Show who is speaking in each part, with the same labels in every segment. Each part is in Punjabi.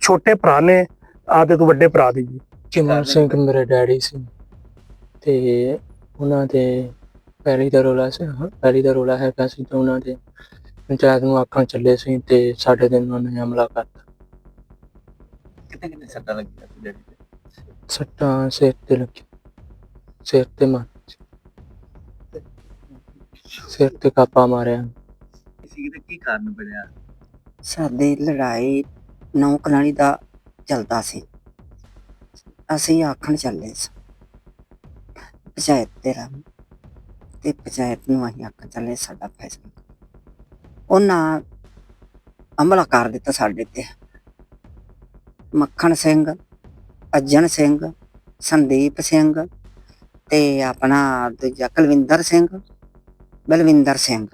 Speaker 1: ਛੋਟੇ ਭਰਾ ਨੇ ਆਦੇ ਤੋਂ ਵੱਡੇ ਭਰਾ ਦੀ ਜੀ।
Speaker 2: ਚਿਮਨ ਸਿੰਘ ਮੇਰੇ ਡੈਡੀ ਸੀ। ਤੇ ਉਹਨਾਂ ਦੇ ਪਹਿਲੀ ਦਾ ਰੋਲਾ ਸੀ ਪਹਿਲੀ ਦਾ ਰੋਲਾ ਹੈਗਾ ਸੀ ਤੇ ਉਹਨਾਂ ਦੇ ਪੰਚਾਇਤ ਨੂੰ ਆਖਾਂ ਚੱਲੇ ਸੀ ਤੇ ਸਾਡੇ ਦਿਨ ਉਹਨਾਂ ਨੇ ਹਮਲਾ ਕਰਤਾ।
Speaker 3: ਕਿਤੇ ਕਿਤੇ ਸੱਟਾਂ ਲੱਗੀਆਂ ਸੀ ਡੈਡੀ ਦੇ
Speaker 2: ਸੱਟਾਂ ਸਿਰ ਤੇ ਲੱਗੀ ਸਿਰ ਤੇ ਮਾਰ ਸਿਰ ਤੇ ਕਾਪਾ ਮਾਰਿਆ।
Speaker 3: ਸੀ ਤੇ ਕੀ ਕਾਰਨ ਬਣਿਆ?
Speaker 4: ਸਾਡੀ ਲੜਾਈ ਨੌ ਕਨਾਲੀ ਦਾ ਚੱਲਦਾ ਸੀ। ਅਸੀਂ ਆਖਣ ਚੱਲੇ ਸੀ ਪੰਚਾਇਤ ਤੇ ਰਾਮ ਤੇ ਪੰਚਾਇਤ ਨੂੰ ਅਸੀਂ ਆਖਣ ਚੱਲੇ ਸਾਡਾ ਫੈਸਲਾ ਉਹਨਾਂ ਹਮਲਾ ਕਰ ਦਿੱਤਾ ਸਾਡੇ ਤੇ। ਮੱਖਣ ਸਿੰਘ ਅਜਨ ਸਿੰਘ ਸੰਦੀਪ ਸਿੰਘ ਤੇ ਆਪਣਾ ਦੂਜਾ ਕੁਲਵਿੰਦਰ ਸਿੰਘ ਬਲਵਿੰਦਰ ਸਿੰਘ।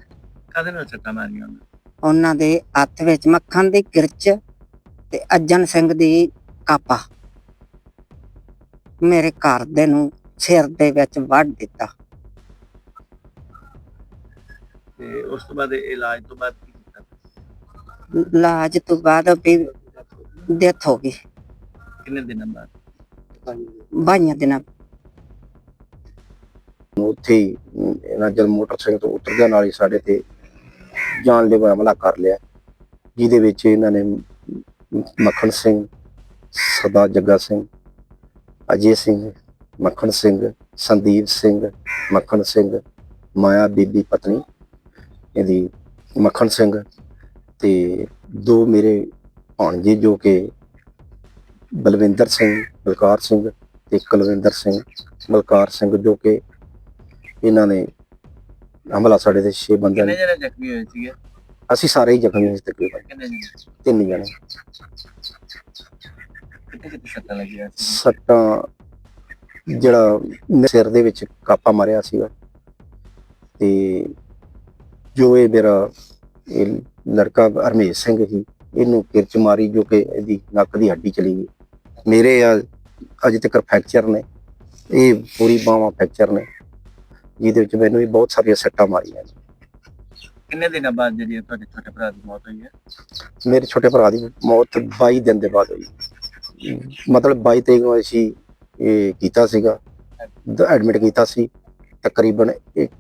Speaker 3: ਕਾਹਦੇ ਨਾਲ ਸੱਟਾਂ ਮਾਰੀਆਂ ਉਹਨਾਂ
Speaker 4: ਦੇ ਹੱਥ ਵਿੱਚ ਮੱਖਣ ਦੀ ਕਿਰਚ ਤੇ ਅਜਨ ਸਿੰਘ ਦੀ ਕਾਪਾ ਮੇਰੇ ਘਰ ਦੇ ਨੂੰ ਸਿਰ ਦੇ ਵਿੱਚ ਵੱਢ ਦਿੱਤਾ।
Speaker 3: ਤੇ ਉਸ ਤੋਂ ਬਾਅਦ ਇਹ ਇਲਾਜ ਤੋਂ ਬਾਅਦ ਕੀ ਕੀਤਾ?
Speaker 4: ਇਲਾਜ ਤੋਂ ਬਾਅਦ ਵੀ ਡੈਥ ਹੋ ਗਈ।
Speaker 3: ਕਿੰਨੇ ਦਿਨਾਂ ਬਾਅਦ?
Speaker 4: ਬਾਈਆਂ ਦਿਨਾਂ।
Speaker 5: ਉੱਥੇ ਹੀ ਇਹਨਾਂ ਜਦ ਮੋਟਰਸਾਈਕਲ ਤੋਂ ਉਤਰਦਿਆਂ ਨਾਲ ਹੀ ਸਾਡੇ ਤੇ ਜਾਨਲੇਵਾ ਹਮਲਾ ਕਰ ਲਿਆ। ਜਿਹਦੇ ਵਿੱਚ ਇਹਨਾਂ ਨੇ ਮੱਖਣ ਸਿੰਘ ਸਰਦਾਰ ਜੱਗਾ ਸਿੰਘ ਅਜੇ ਸਿੰਘ ਮੱਖਣ ਸਿੰਘ ਸੰਦੀਪ ਸਿੰਘ ਮੱਖਣ ਸਿੰਘ ਮਾਇਆ ਬੀਬੀ ਪਤਨੀ ਇਹਦੀ ਮੱਖਣ ਸਿੰਘ ਤੇ ਦੋ ਮੇਰੇ ਭਾਣਜੇ ਜੋ ਕਿ ਬਲਵਿੰਦਰ ਸਿੰਘ ਬਲਕਾਰ ਸਿੰਘ ਤੇ ਕੁਲਵਿੰਦਰ ਸਿੰਘ ਬਲਕਾਰ ਸਿੰਘ ਜੋ ਕਿ ਇਹਨਾਂ ਨੇ ਹਮਲਾ ਸਾਡੇ ਤੇ 6 ਬੰਦਿਆਂ
Speaker 3: ਕਿੰਨੇ
Speaker 5: ਨੇ
Speaker 3: ਜਣੇ ਜ਼ਖਮੀ ਹੋਏ ਸੀਗੇ?
Speaker 5: ਅਸੀਂ ਸਾਰੇ ਹੀ ਜ਼ਖਮੀ ਸੀ ਤਕਰੀਬਨ।
Speaker 3: ਕਿੰਨੇ ਜਣੇ?
Speaker 5: ਤਿੰਨ ਜਣੇ।
Speaker 3: ਸੱਟਾਂ ਲੱਗੀਆਂ ਸੀ।
Speaker 5: ਸੱਟਾਂ ਜਿਹੜਾ ਸਿਰ ਦੇ ਵਿੱਚ ਕਾਪਾ ਮਾਰਿਆ ਸੀਗਾ। ਤੇ ਜੋ ਇਹ ਮੇਰਾ ਇਹ ਲੜਕਾ ਹਰਮੇਸ਼ ਸਿੰਘ ਸੀ ਇਹਨੂੰ ਕਿਰਚ ਮਾਰੀ ਜੋ ਕਿ ਇਹਦੀ ਨੱਕ ਦੀ ਹੱਡੀ ਚਲੀ ਗਈ। ਮੇਰੇ ਆ ਅਜੇ ਤੱਕ ਫ੍ਰੈਕਚਰ ਨੇ। ਇਹ ਪੂਰੀ ਬਾਹਾਂ ਫ੍ਰੈਕਚਰ ਨੇ। ਜਿਹਦੇ ਵਿੱਚ ਮੈਨੂੰ ਵੀ ਬਹੁਤ ਸਾਰੀਆਂ ਸੱਟਾਂ ਮਾਰੀਆਂ
Speaker 3: ਕਿੰਨੇ ਦਿਨਾਂ ਬਾਅਦ ਜਿਹੜੀ ਇਹ ਤੁਹਾਡੇ ਛੋਟੇ ਭਰਾ ਦੀ ਮੌਤ ਹੋਈ ਹੈ?
Speaker 5: ਮੇਰੇ ਛੋਟੇ ਭਰਾ ਦੀ ਮੌਤ 22 ਦਿਨ ਦੇ ਬਾਅਦ ਹੋਈ। ਮਤਲਬ 22 ਤਰੀਕ ਨੂੰ ਅਸੀਂ ਇਹ ਕੀਤਾ ਸੀਗਾ। ਐਡਮਿਟ ਕੀਤਾ ਸੀ। ਤਕਰੀਬਨ ਇੱਕ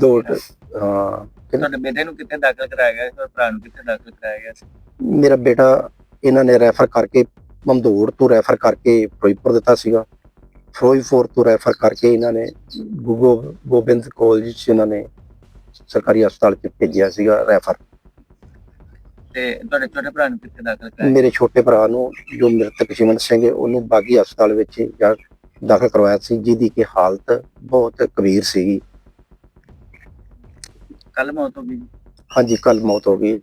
Speaker 5: ਦੋ ਹਾਂ
Speaker 3: ਤੁਹਾਡੇ ਬੇਟੇ ਨੂੰ ਕਿੱਥੇ ਦਾਖਲ ਕਰਾਇਆ ਗਿਆ ਸੀ? ਭਰਾ ਨੂੰ ਕਿੱਥੇ ਦਾਖਲ ਕਰਾਇਆ ਗਿਆ ਸੀ?
Speaker 5: ਮੇਰਾ ਬੇਟਾ ਇਹਨਾਂ ਨੇ ਰੈਫਰ ਕਰਕੇ ਮਮਦੂੜ ਤੋਂ ਰੈਫਰ ਕਰਕੇ ਫਿਰੋਜ਼ਪੁਰ ਦਿੱਤਾ ਸੀਗਾ। ਫਿਰੋਜ਼ਪੁਰ ਤੋਂ ਰੈਫਰ ਕਰਕੇ ਇਹਨਾਂ ਨੇ ਗੋਬਿੰਦ ਕਾਲਜ ਚ ਇਹਨਾਂ ਨੇ ਸਰਕਾਰੀ ਹਸਪਤਾਲ ਚ ਭੇਜਿਆ ਸੀਗਾ ਰੈਫਰ।
Speaker 3: ਤੇ ਤੁਹਾਡੇ ਛੋਟੇ ਭਰਾ ਨੂੰ ਕਿੱਥੇ ਦਾਖਲ ਕਰਾਇਆ?
Speaker 5: ਮੇਰੇ ਛੋਟੇ ਭਰਾ ਨੂੰ ਜੋ ਮ੍ਰਿਤਕ ਸ਼ਿਵਨ ਸਿੰਘ ਹੈ ਉਹਨੂੰ ਬਾਗੀ ਹਸਪਤਾਲ ਵਿੱਚ ਜਾ ਦਾਖਲ ਕਰਵਾਇਆ ਸੀ ਜਿਹਦੀ ਕਿ ਹਾਲਤ ਬਹੁਤ ਗੰਭੀਰ ਸੀਗੀ।
Speaker 3: ਕੱਲ ਮੌਤ ਹੋ ਗਈ
Speaker 5: ਹਾਂਜੀ ਕੱਲ ਮੌਤ ਹੋ ਗਈ।